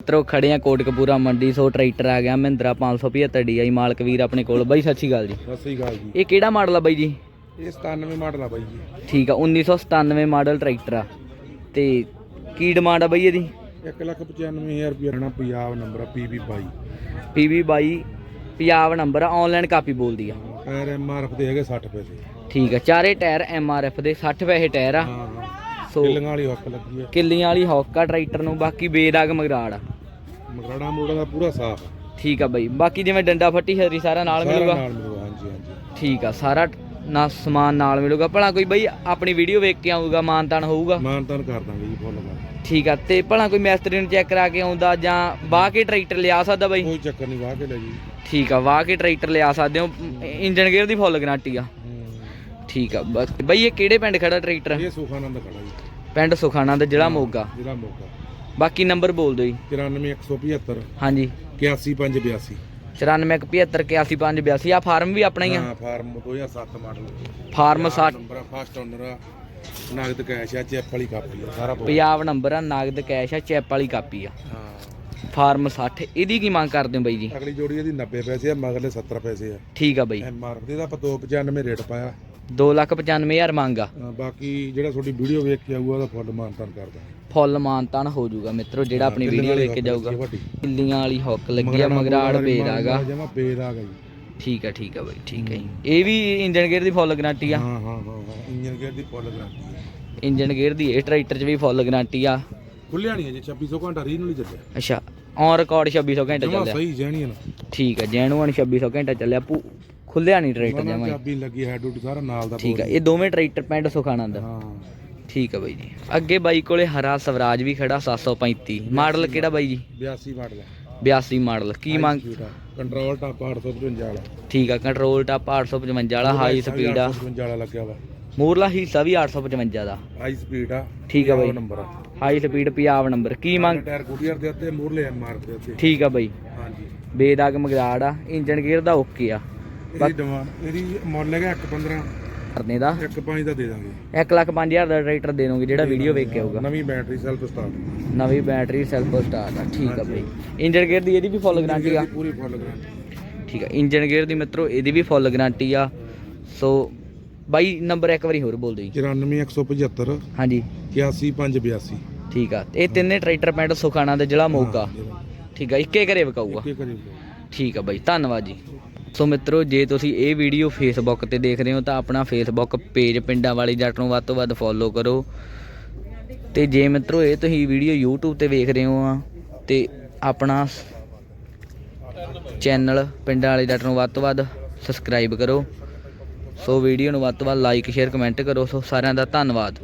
ਮਿੱਤਰੋ ਖੜੇ ਆ ਕੋਟਕਪੂਰਾ ਮੰਡੀ ਸੋ ਟਰੈਕਟਰ ਆ ਗਿਆ ਮਹਿੰਦਰਾ 575 DI ਮਾਲਕ ਵੀਰ ਆਪਣੇ ਕੋਲ। ਬਾਈ ਸਤਿ ਸ਼੍ਰੀ ਅਕਾਲ ਜੀ। ਸਤਿ ਸ੍ਰੀ ਅਕਾਲ ਜੀ। ਇਹ ਕਿਹੜਾ ਮਾਡਲ ਆ ਬਾਈ ਜੀ? ਇਹ 97 ਮਾਡਲ ਆ ਬਾਈ ਜੀ। ਠੀਕ ਆ 1997 ਮਾਡਲ ਟਰੈਕਟਰ ਆ। ਤੇ ਕੀ ਡਿਮਾਂਡ ਆ ਬਾਈ ਇਹਦੀ? 195000 ਰੁਪਏ ਰਹਿਣਾ ਪੰਜਾਬ ਨੰਬਰ ਆ PB 22 PV 22 ਪੰਜਾਬ ਨੰਬਰ ਆ ਆਨਲਾਈਨ ਕਾਪੀ ਬੋਲਦੀ ਆ। ਟਾਇਰ MRF ਦੇ ਹੈਗੇ 60 ਪੈਸੇ। ਠੀਕ ਆ ਚਾਰੇ ਟਾਇਰ MRF ਦੇ 60 ਪੈਸੇ ਟਾਇਰ ਆ। ਹਾਂ। ਸੋ ਕਿੱਲੀਆਂ ਵਾਲੀ ਹੱਕ ਲੱਗੀ ਆ। ਕਿੱਲੀਆਂ ਵਾਲੀ ਹੌਕਾ ਟਰੈਕਟਰ ਨੂੰ ਬਾਕੀ ਬੇਦਾਗ ਮਗਰਾੜ ਆ। ਮਗਰਾੜਾ ਮੋੜਾ ਦਾ ਪੂਰਾ ਸਾਫ਼ ਠੀਕ ਆ ਬਾਈ ਬਾਕੀ ਜਿਵੇਂ ਡੰਡਾ ਫੱਟੀ ਹਰੀ ਸਾਰਾ ਨਾਲ ਸਾਰਾ ਮਿਲੂਗਾ? ਨਾਲ ਮਿਲੂਗਾ ਹਾਂਜੀ ਹਾਂਜੀ। ਠੀਕ ਆ ਸਾਰਾ ਨਾ ਸਮਾਨ ਨਾਲ ਮਿਲੂਗਾ। ਭਲਾ ਕੋਈ ਬਈ ਆਪਣੀ ਵੀਡੀਓ ਵੇਖ ਕੇ ਆਊਗਾ ਮਾਨਤਾਨ ਹੋਊਗਾ? ਮਾਨਤਾਨ ਕਰ ਦਾਂਗੇ ਜੀ ਫੁੱਲ ਕਰ ਠੀਕ ਆ ਤੇ ਭਲਾ ਕੋਈ ਮਿਸਤਰੀ ਨੂੰ ਚੈੱਕ ਕਰਾ ਕੇ ਆਉਂਦਾ ਜਾਂ ਬਾਹ ਕੇ ਟਰੈਕਟਰ ਲਿਆ ਸਕਦਾ ਬਾਈ? ਕੋਈ ਚੱਕਰ ਨਹੀਂ ਵਾਹ ਕੇ ਲੈ ਜੀ। ਠੀਕ ਆ ਵਾਹ ਕੇ ਟਰੈਕਟਰ ਲਿਆ ਸਕਦੇ ਹੋ ਇੰਜਨ ਗੇਅਰ ਦੀ ਫੁੱਲ ਗਾਰੰਟੀ ਆ। ਠੀਕ ਆ ਬਸ। ਬਈ ਇਹ ਕਿਹੜੇ ਪਿੰਡ ਖੜਾ ਟਰੈਕਟਰ? ਇਹ ਸੁਖਾਨੰਦ ਖੜਾ ਜੀ। ਪਿੰਡ ਸੁਖਾਣਾ ਦਾ ਜ਼ਿਲ੍ਹਾ ਮੋਗਾ। ਜ਼ਿਲ੍ਹਾ ਮੋਗਾ। ਬਾਕੀ ਨੰਬਰ ਬੋਲ ਦਿਓ ਜੀ। 94175 ਹਾਂਜੀ। 81582 9475818582 ਆ ਫਾਰਮ ਵੀ ਆਪਣਾ ਹੀ ਆ। ਹਾਂ farm 2007 model. Farm 60 number first owner ਆ। ਨਗਦ ਕੈਸ਼ ਆ ਚੈਪ ਵਾਲੀ ਕਾਪੀ ਆ ਸਾਰਾ ਕੁਛ। ਪੰਜਾਬ ਨੰਬਰ ਆ ਨਗਦ ਕੈਸ਼ ਆ ਚੈਪ ਵਾਲੀ ਕਾਪੀ ਆ। ਹਾਂ। ਫਾਰਮ 60 ਇਹਦੀ ਕੀ ਮੰਗ ਕਰਦੇ ਹੋ ਬਾਈ ਜੀ? ਅਗਲੀ ਜੋੜੀ ਇਹਦੀ 90 ਪੈਸੇ ਆ ਮਗਰਲੇ 70 ਪੈਸੇ ਆ। ਠੀਕ ਆ ਬਾਈ। ਐਮ ਆਰ ਦੇ ਦਾ ਆਪਾਂ 295 ਰੇਟ ਪਾਇਆ। 295000 ਮੰਗ ਆ। ਅ, ਬਾਕੀ ਜਿਹੜਾ ਤੁਹਾਡੀ ਵੀਡੀਓ ਵੇਖ ਕੇ ਆਊਗਾ ਉਹਦਾ ਫੁੱਲ ਮਾਨਤਾਨ ਕਰਦਾ ਫੁੱਲ ਮਾਨਤਾਨ ਹੋ ਜਾਊਗਾ ਮਿੱਤਰੋ ਜਿਹੜਾ ਆਪਣੀ ਵੀਡੀਓ ਵੇਖ ਕੇ ਜਾਊਗਾ। ਆ। ਕਿੱਲੀਆਂ ਵਾਲੀ ਹੁੱਕ ਲੱਗੀ ਆ ਮਗਰਾੜ ਬੇਦਾਗਾ ਜਮਾ ਬੇਦਾਗਾ ਜੀ। ਠੀਕ ਆ ਠੀਕ ਆ ਬਾਈ ਠੀਕ ਆ ਜੀ। ਇਹ ਵੀ ਇੰਜਨ ਗੇਅਰ ਦੀ ਫੁੱਲ ਗਾਰੰਟੀ ਆ। ਹਾਂ ਹਾਂ ਹਾਂ ਹਾਂ ਇੰਜਨ ਗੇਅਰ ਦੀ ਫੁੱਲ ਗਾਰੰਟੀ ਹੈ ਇੰਜਨ ਗੇਅਰ ਦੀ ਇਹ ਟਰੈਕਟਰ 'ਚ ਵੀ ਫੁੱਲ ਗਾਰੰਟੀ ਆ। ਖੁੱਲਿਆ ਨਹੀਂ ਜੀ 2600 ਘੰਟਾ ਰੀਨ ਵਾਲੀ ਚੱਲਿਆ। ਅੱਛਾ ਔਨ ਰਿਕਾਰਡ 2600 ਘੰਟਾ ਜਮਾ ਚੱਲਿਆ। ਸਹੀ ਜਹਿਣੀ ਨਾ ਠੀਕ ਆ ਜੈਨੂਅਨ 2600 ਘੰਟਾ ਚੱਲਿਆ ਪੂ ਖੁੱਲਿਆ ਨਹੀਂ ਟਰੈਕਟਰ ਨਾ ਜਮਾ ਚਾਬੀ ਲੱਗੀ ਹੈਡ ਉੱਡ ਸਾਰਾ ਨਾਲ ਦਾ ਠੀਕ ਆ ਇਹ ਦੋਵੇਂ ਟਰੈਕਟਰ ਪਿੰਡ ਸੁਖਾਨੰਦ ਹਾਂ। ਠੀਕ ਆ ਬਾਈ ਜੀ। ਅੱਗੇ ਬਾਈ ਕੋਲੇ ਹਰਾ ਸਵਰਾਜ ਵੀ ਖੜਾ 735 ਮਾਡਲ ਕਿਹੜਾ ਬਾਈ ਜੀ? 82 ਮਾਡਲ 82 ਮਾਡਲ। ਕੀ ਮੰਗ ਕੰਟਰੋਲ ਟਾਪ 855 ਵਾਲਾ। ਠੀਕ ਆ ਕੰਟਰੋਲ ਟਾਪ 855 ਵਾਲਾ ਹਾਈ ਸਪੀਡ ਆ। 855 ਵਾਲਾ ਲੱਗਿਆ ਵਾ। ਮੂਰਲਾ ਹਿੱਸਾ ਵੀ 855 ਦਾ। ਹਾਈ ਸਪੀਡ ਆ। ਠੀਕ ਆ ਬਾਈ। ਨੰਬਰ ਆ। High speed Punjab number. ਕੀ ਮੰਗ ਟਾਇਰ ਗੁਡੀਅਰ ਦੇ ਉੱਤੇ ਮੂਰਲੇ ਐਮ ਆਰ ਦੇ ਉੱਤੇ। ਠੀਕ ਆ ਬਾਈ। ਹਾਂਜੀ। ਬੇਦਾਗ ਮਗਰਾੜ ਆ। ਇੰਜਨ ਗੇਅਰ ਦਾ ਓਕੇ ਆ। ਇਹਦੀ ਡਿਮਾਂਡ ਇਹਦੀ ਮੁੱਲ ਹੈਗਾ 115 ਕਰਨੇ ਦਾ? 15 ਦਾ ਦੇ ਦਾਂਗੇ। 1 ਲੱਖ 5000 ਦਾ ਟਰੈਕਟਰ ਦੇ ਦੋਗੇ ਜਿਹੜਾ ਵੀਡੀਓ ਵੇਖ ਕੇ ਆਊਗਾ? ਨਵੀਂ ਬੈਟਰੀ ਸੈਲਫ ਸਟਾਰਟ ਨਵੀਂ ਬੈਟਰੀ ਸੈਲਫ ਸਟਾਰਟ ਆ ਠੀਕ ਆ ਬਾਈ। ਇੰਜਨ ਗੇਅਰ ਦੀ ਇਹਦੀ ਵੀ ਫੁੱਲ ਗਾਰੰਟੀ ਆ? ਪੂਰੀ ਫੁੱਲ ਗਾਰੰਟੀ ਠੀਕ ਆ ਇੰਜਨ ਗੇਅਰ ਦੀ ਮਿੱਤਰੋ ਇਹਦੀ ਵੀ ਫੁੱਲ ਗਾਰੰਟੀ ਆ। ਸੋ ਬਾਈ ਨੰਬਰ ਇੱਕ ਵਾਰੀ ਹੋਰ ਬੋਲ ਦਿਓ ਜੀ। 94175 ਹਾਂਜੀ। 81582 ਠੀਕ ਆ ਇਹ ਤਿੰਨੇ ਟਰੈਕਟਰ ਪਿੰਡ ਸੁਖਾਣਾ ਦੇ ਜ਼ਿਲ੍ਹਾ ਮੋਗਾ ਠੀਕ ਆ ਇੱਕੇ ਘਰੇ ਵਿਕਾਊਗਾ। ਠੀਕ ਆ ਬਾਈ ਧੰਨਵਾਦ ਜੀ। ਸੋ ਮਿੱਤਰੋ, ਜੇ ਤੁਸੀਂ ਇਹ ਵੀਡੀਓ ਫੇਸਬੁੱਕ ਤੇ ਦੇਖ ਰਹੇ ਹੋ, ਤਾਂ ਆਪਣਾ ਫੇਸਬੁੱਕ ਪੇਜ ਪਿੰਡਾਂ ਵਾਲੀ ਜੱਟ ਨੂੰ ਵੱਧ ਤੋਂ ਵੱਧ ਫੋਲੋ ਕਰੋ। ਤੇ ਜੇ ਮਿੱਤਰੋ, ਇਹ ਤੁਸੀਂ ਵੀਡੀਓ YouTube ਤੇ ਵੇਖ ਰਹੇ ਹੋ ਆ, ਤੇ ਆਪਣਾ ਚੈਨਲ ਪਿੰਡਾਂ ਵਾਲੀ ਜੱਟ ਨੂੰ ਵੱਧ ਤੋਂ ਵੱਧ ਸਬਸਕ੍ਰਾਈਬ ਕਰੋ। ਸੋ ਵੀਡੀਓ ਨੂੰ ਵੱਧ ਤੋਂ ਵੱਧ ਲਾਈਕ ਸ਼ੇਅਰ ਕਮੈਂਟ ਕਰੋ। ਸੋ ਸਾਰਿਆਂ ਦਾ ਧੰਨਵਾਦ।